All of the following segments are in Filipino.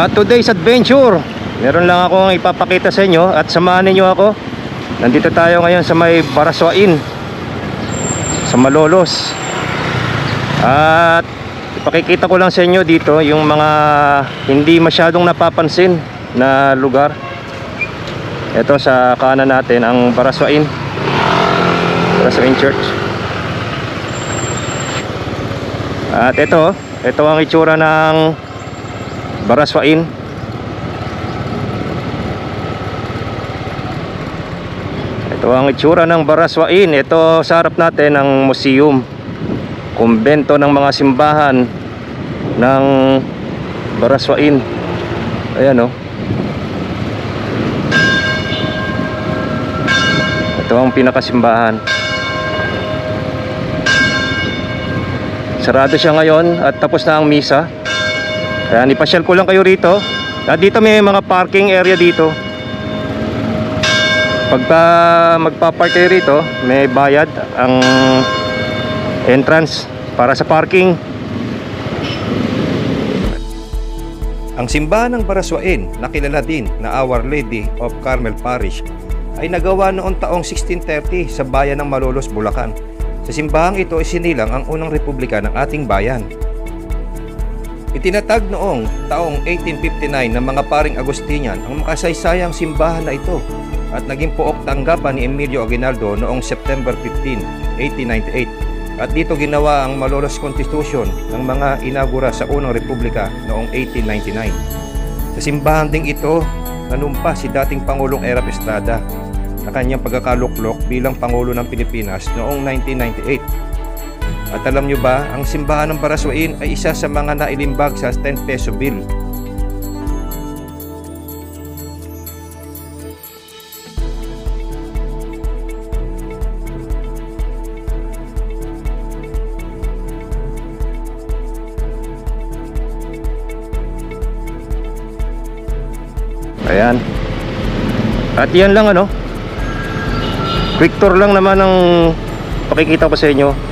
At today's adventure, meron lang akong ipapakita sa inyo at samahan ninyo ako. Nandito tayo ngayon sa may Baraswain sa Malolos. At ipakikita ko lang sa inyo dito yung mga hindi masyadong napapansin na lugar. Ito sa kanan natin ang Baraswain. Baraswain Church. At ito, ito ang itsura ng Baraswain. Ito ang itsura ng Baraswain. Ito sa harap natin ang museum. Kumbento ng mga simbahan ng Baraswain. Ayan oh. Ito ang pinakasimbahan. Sarado siya ngayon at tapos na ang misa. Kaya ipasyal ko lang kayo rito. At dito may mga parking area dito. Pagka magpa-park kayo rito, may bayad ang entrance para sa parking. Ang simbahan ng Baraswain, na kilala din na Our Lady of Carmel Parish, ay nagawa noong taong 1630 sa bayan ng Malolos, Bulacan. Sa simbahang ito isinilang ang unang republika ng ating bayan. Itinatag noong taong 1859 ng mga paring Agustinian ang makasaysayang simbahan na ito at naging pook tanggapan ni Emilio Aguinaldo noong September 15, 1898 at dito ginawa ang Malolos Constitution ng mga inagura sa unang republika noong 1899. Sa simbahan ding ito, nanumpa si dating Pangulong Erap Estrada na kanyang pagkakaluklok bilang Pangulo ng Pilipinas noong 1998. At alam nyo ba, ang simbahan ng Baraswain ay isa sa mga nailimbag sa 10 peso bill. Ayan. At yan lang ano. Quick tour lang naman ang pakikita ko sa inyo.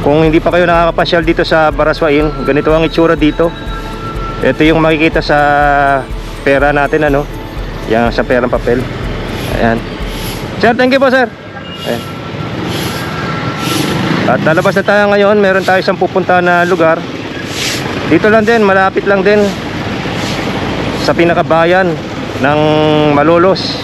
Kung hindi pa kayo nakakapasyal dito sa Baraswain, ganito ang itsura dito. Ito yung makikita sa pera natin ano. Yan sa perang papel. Ayan. Sir, thank you po sir. Ayan. At lalabas na tayo ngayon, meron tayo isang pupunta na lugar. Dito lang din, malapit lang din sa pinakabayan ng Malolos.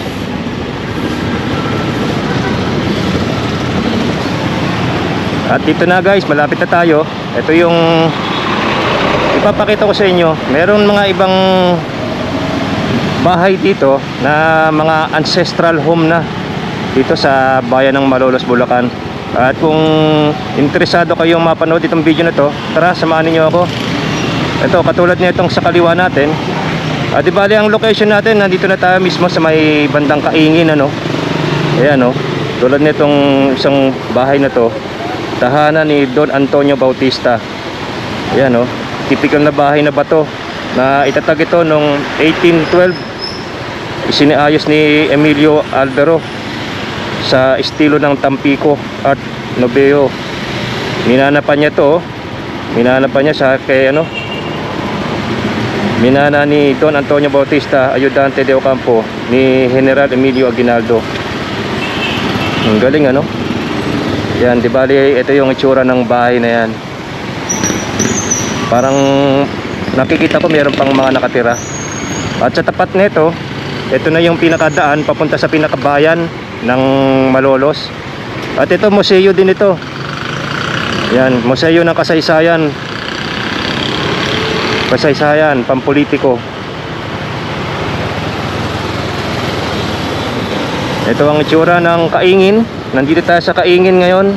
At dito na guys, malapit na tayo. Ito yung ipapakita ko sa inyo. Meron mga ibang bahay dito na mga ancestral home na dito sa bayan ng Malolos, Bulacan. At kung interesado kayong mapanood itong video na to, tara samahan niyo ako. Ito, katulad nitong sa kaliwa natin. At di bali ang location natin, nandito na tayo mismo sa may bandang kaingin ano. Ayan oh. Tulad nitong isang bahay na to, tahanan ni Don Antonio Bautista. Ayan oh. Typical na bahay na bato na itatag ito noong 1812. Isiniayos ni Emilio Albero sa estilo ng Tampico Art Noveo. Minanapan niya to, oh. minanapan niya sa kay ano, Minana ni Don Antonio Bautista, Ayudante de Ocampo, ni General Emilio Aguinaldo. Ang galing ano? Yan, di bali ito yung itsura ng bahay na yan. Parang nakikita ko meron pang mga nakatira. At sa tapat nito, ito na yung pinakadaan papunta sa pinakabayan ng Malolos. At ito museo din ito. Yan, museo ng kasaysayan kasaysayan, pampolitiko. Ito ang itsura ng Kaingin. Nandito tayo sa Kaingin ngayon.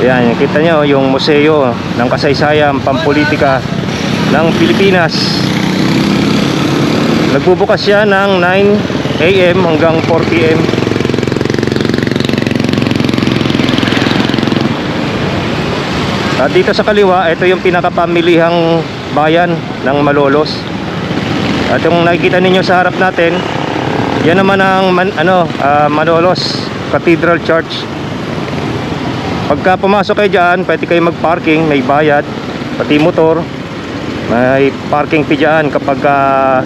Yan, kita nyo yung museo ng kasaysayan, pampolitika ng Pilipinas. Nagbubukas siya ng 9 a.m. hanggang 4 p.m. At dito sa kaliwa, ito yung pinakapamilihang bayan ng Malolos. At yung nakikita ninyo sa harap natin, yan naman ang man, ano, ah, Malolos Cathedral Church. Pagka pumasok kayo dyan, pwede kayo mag-parking, may bayad, pati motor. May parking fee dyan kapag ah,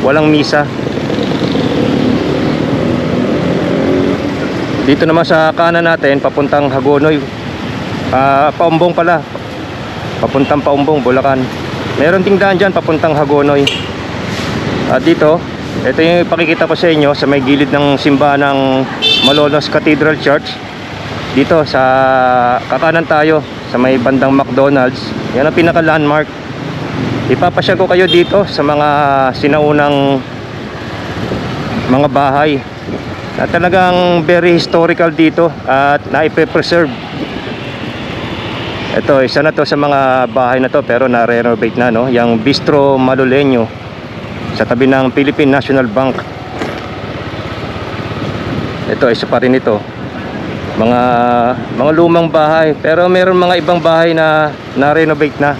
walang misa. Dito naman sa kanan natin, papuntang Hagonoy. Ah, Paumbong pala. Papuntang Paumbong, Bulacan. Meron ding daan dyan, papuntang Hagonoy. At dito, ito yung ipakikita ko sa inyo sa may gilid ng simbahan ng Malolos Cathedral Church. Dito sa kakanan tayo sa may bandang McDonald's. Yan ang pinaka landmark. Ipapasyal ko kayo dito sa mga sinaunang mga bahay na talagang very historical dito at naipe-preserve. Ito, isa na to sa mga bahay na to pero na-renovate na no, yung Bistro Maluleño sa tabi ng Philippine National Bank. Ito, isa pa rin ito. Mga mga lumang bahay pero meron mga ibang bahay na na-renovate na.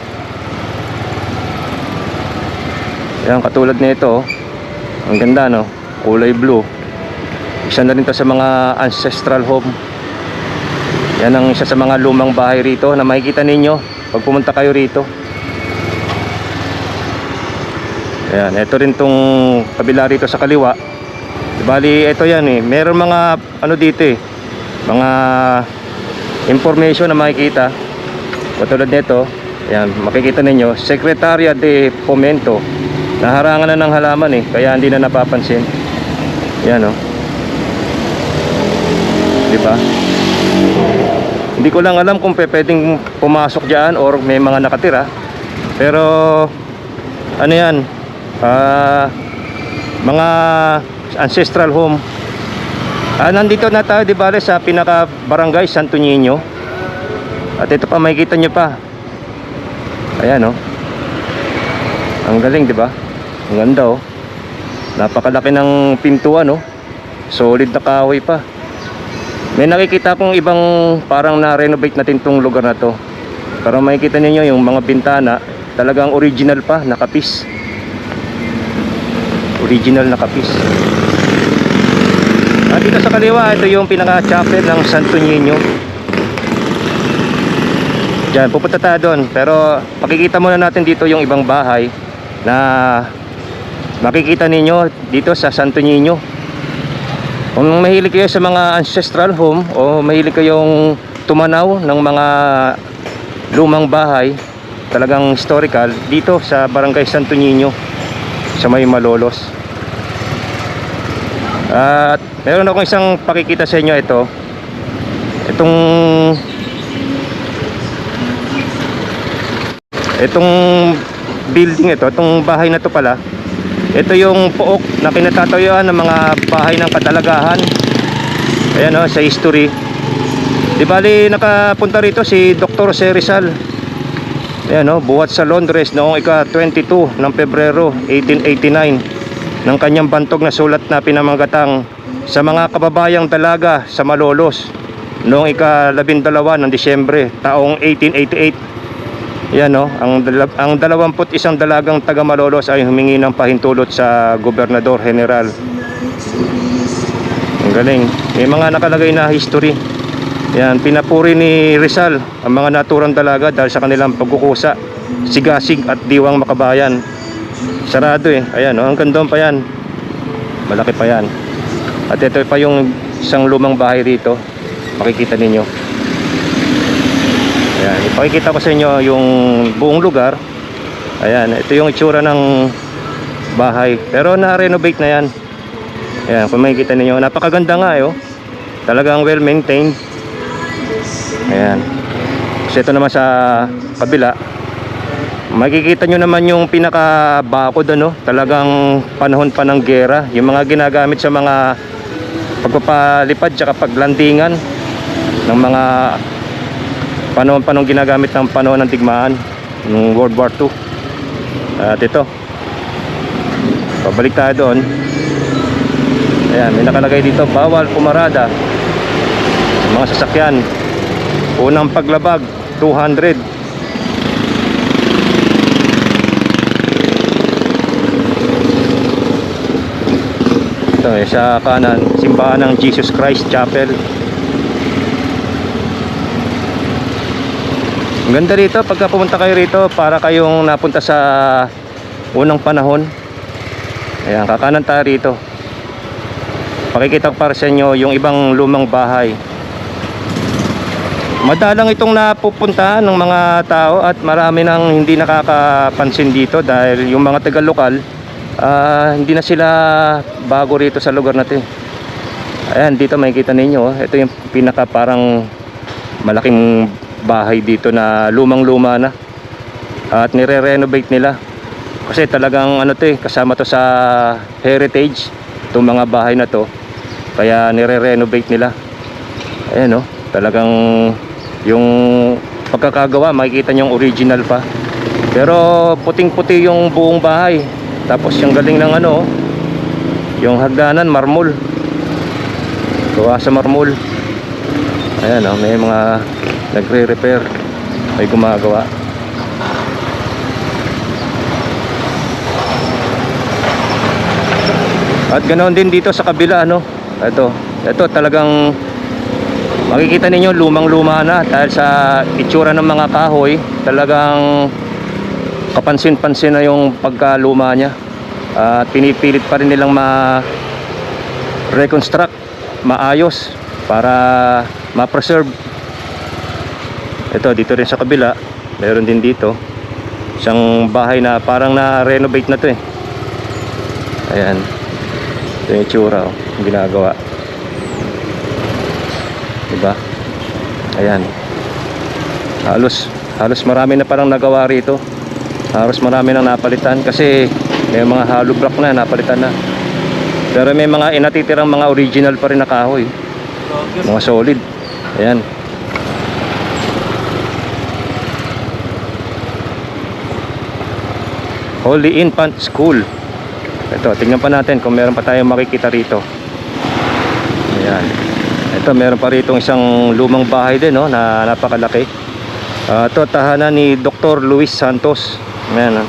Yan katulad nito. oh. Ang ganda no, kulay blue. Isa na rin to sa mga ancestral home. Yan ang isa sa mga lumang bahay rito na makikita ninyo pag pumunta kayo rito. Ayan, ito rin tong kabila rito sa kaliwa. Bali, ito yan eh. Meron mga ano dito eh. Mga information na makikita. Katulad nito, ayan, makikita ninyo, Secretaria de Fomento. Naharangan na ng halaman eh, kaya hindi na napapansin. Yan oh. Di ba? Hindi ko lang alam kung pwedeng pumasok diyan or may mga nakatira. Pero ano yan? Ah, mga ancestral home. Ah, nandito na tayo, di ba, sa pinaka barangay Santo Niño. At ito pa, makikita nyo pa. Ayan, oh. Ang galing, di ba? Ang ganda, oh. Napakalaki ng pintuan, oh. Solid na kahoy pa. May nakikita kong ibang parang na-renovate natin tong lugar na to. Pero makikita ninyo yung mga bintana, talagang original pa, nakapis. Original nakapis. At dito sa kaliwa, ito yung pinaka-chapel ng Santo Niño. Diyan, pupunta tayo doon. Pero pakikita muna natin dito yung ibang bahay na makikita ninyo dito sa Santo Niño. Kung mahilig kayo sa mga ancestral home o mahilig kayong tumanaw ng mga lumang bahay, talagang historical, dito sa Barangay Santo Niño sa may Malolos. At meron akong isang pakikita sa inyo ito. Itong itong building ito, itong bahay na to pala, ito yung pook na kinatatayuan ng mga bahay ng kadalagahan. Ayan o, sa history. Di bali, nakapunta rito si Dr. Jose Rizal. Ayan o, buhat sa Londres noong ika-22 ng Pebrero 1889 ng kanyang bantog na sulat na pinamagatang sa mga kababayang dalaga sa Malolos noong ika-12 ng Disyembre taong 1888 yan no, ang, ang 21 dalagang taga Malolos ay humingi ng pahintulot sa Gobernador General. Ang galing. May mga nakalagay na history. Yan, pinapuri ni Rizal ang mga naturang dalaga dahil sa kanilang pagkukusa, sigasig at diwang makabayan. Sarado eh. Ayan, no, hanggang doon pa yan. Malaki pa yan. At ito pa yung isang lumang bahay rito. Makikita ninyo. Ayan, ipakikita ko sa inyo yung buong lugar. Ayan, ito yung itsura ng bahay. Pero na-renovate na yan. Ayan, kung makikita ninyo, napakaganda nga eh, oh. Talagang well maintained. Ayan. So ito naman sa kabila. Makikita nyo naman yung pinaka bakod ano, talagang panahon pa ng gera, yung mga ginagamit sa mga pagpapalipad tsaka paglandingan ng mga panahon panong ginagamit ng panahon ng digmaan ng World War II at ito pabalik tayo doon. Ayan may nakalagay dito bawal pumarada mga sasakyan. Unang paglabag 200 ito eh, sa kanan simbahan ng Jesus Christ Chapel Ang ganda rito, pagka pumunta kayo rito, para kayong napunta sa unang panahon. Ayan, kakanan tayo rito. Pakikita ko para sa inyo yung ibang lumang bahay. Madalang itong napupuntahan ng mga tao at marami nang hindi nakakapansin dito dahil yung mga taga ah, hindi na sila bago rito sa lugar natin. Ayan, dito makikita ninyo, oh. ito yung pinaka parang malaking bahay dito na lumang-luma na. At nire-renovate nila. Kasi talagang ano to eh, kasama to sa heritage, itong mga bahay na to. Kaya nire-renovate nila. Ayan oh, talagang yung pagkakagawa, makikita nyo yung original pa. Pero puting-puti yung buong bahay. Tapos yung galing ng ano, yung hagdanan, marmol. Gawa sa marmol. Ayan oh, may mga nagre-repair. May gumagawa. At ganoon din dito sa kabila ano. Ito, ito talagang makikita ninyo lumang-luma na dahil sa itsura ng mga kahoy, talagang kapansin-pansin na yung pagkaluma niya. At pinipilit pa rin nilang ma reconstruct, maayos para ma-preserve. Ito dito rin sa kabila, meron din dito isang bahay na parang na-renovate na to eh. Ayan. Ito yung itsura oh, ginagawa. Diba? Ayan. Halos, halos marami na parang nagawa rito. Halos marami nang napalitan kasi may mga hollow block na napalitan na. Pero may mga inatitirang mga original pa rin na kahoy. Mga solid. Ayan. Holy Infant School. Ito, tingnan pa natin kung meron pa tayong makikita rito. Ayan. Ito, meron pa rito isang lumang bahay din, no, na napakalaki. Ah, ito, tahanan ni Dr. Luis Santos. Ayan. ah.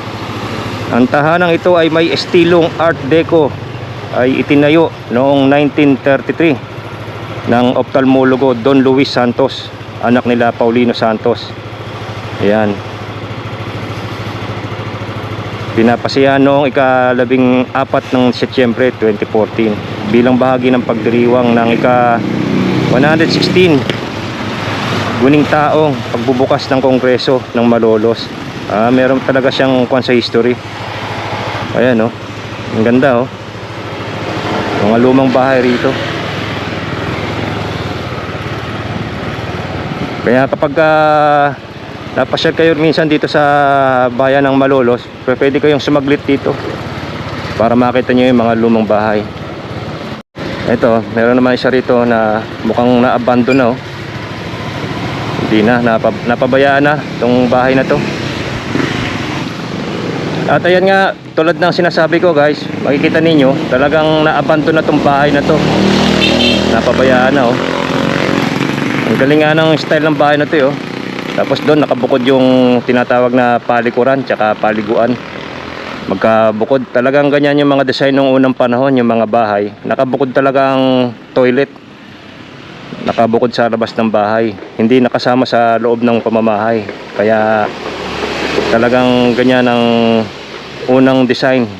Ang tahanang ito ay may estilong Art Deco ay itinayo noong 1933 ng ophthalmologo Don Luis Santos, anak nila Paulino Santos. Ayan. Pinapasiya noong ikalabing apat ng Setyembre 2014 bilang bahagi ng pagdiriwang ng ika 116 guning taong pagbubukas ng kongreso ng Malolos. Ah, meron talaga siyang kwan sa history. Ayan oh. Ang ganda oh. Mga lumang bahay rito. Kaya kapag ah, napasyal kayo minsan dito sa bayan ng Malolos, pwede kayong sumaglit dito para makita nyo yung mga lumang bahay. Ito, meron naman isa rito na mukhang na-abandon na oh. Hindi na, napab- napabayaan na itong bahay na to. At ayan nga, tulad ng sinasabi ko guys, makikita ninyo, talagang na-abandon na itong bahay na to. Napabayaan na oh. Ang galing nga ng style ng bahay na to eh, oh. Tapos doon nakabukod yung tinatawag na palikuran tsaka paliguan. Magkabukod. Talagang ganyan yung mga design ng unang panahon, yung mga bahay. Nakabukod talagang toilet. Nakabukod sa labas ng bahay. Hindi nakasama sa loob ng pamamahay. Kaya talagang ganyan ang unang design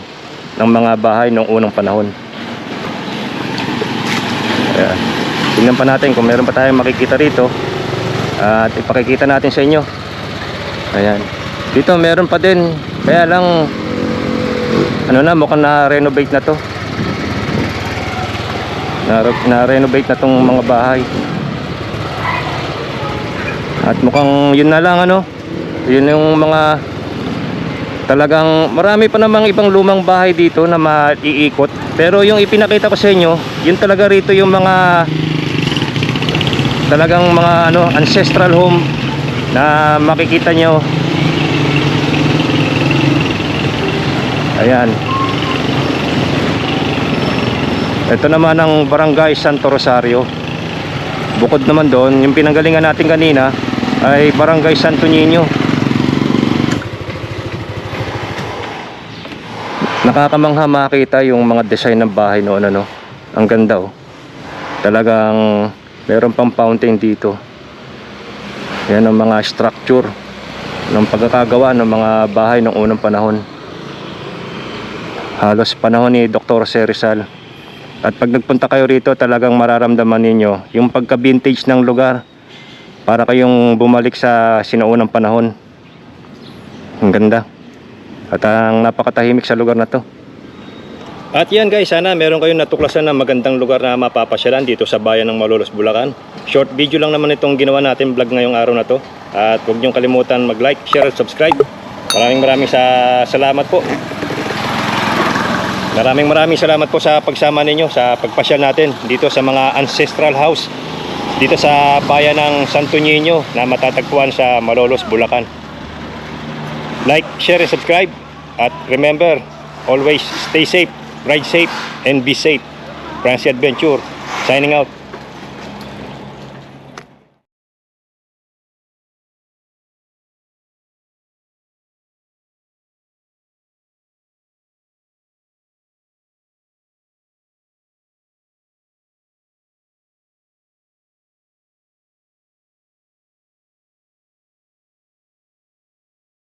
ng mga bahay ng unang panahon. Kaya, tingnan pa natin kung meron pa tayong makikita rito at ipakikita natin sa inyo. Ayan. Dito meron pa din kaya lang ano na mukhang na-renovate na to. Na- na-renovate na tong mga bahay. At mukhang yun na lang ano? Yun yung mga talagang marami pa namang ibang lumang bahay dito na maiikot. Pero yung ipinakita ko sa inyo yun talaga rito yung mga talagang mga ano ancestral home na makikita nyo. Ayan. Ito naman ang barangay Santo Rosario. Bukod naman doon yung pinanggalingan natin kanina ay barangay Santo Niño nakakamangha makita yung mga design ng bahay noon ano ang ganda oh talagang meron pang fountain dito yan ang mga structure ng pagkakagawa ng mga bahay ng unang panahon. Halos panahon ni Dr. Serizal. At pag nagpunta kayo rito, talagang mararamdaman ninyo yung pagka-vintage ng lugar. Para kayong bumalik sa sinaunang panahon. Ang ganda. At ang napakatahimik sa lugar na to. At yan guys, sana meron kayong natuklasan na magandang lugar na mapapasyalan dito sa bayan ng Malolos, Bulacan. Short video lang naman itong ginawa natin vlog ngayong araw na to. At huwag niyong kalimutan mag-like, share, at subscribe. Maraming maraming sa salamat po. Maraming maraming salamat po sa pagsama ninyo sa pagpasyal natin dito sa mga ancestral house dito sa bayan ng Santo Niño na matatagpuan sa Malolos, Bulacan. Like, share, and subscribe. At remember, always stay safe, ride safe, and be safe. Francie Adventure, signing out.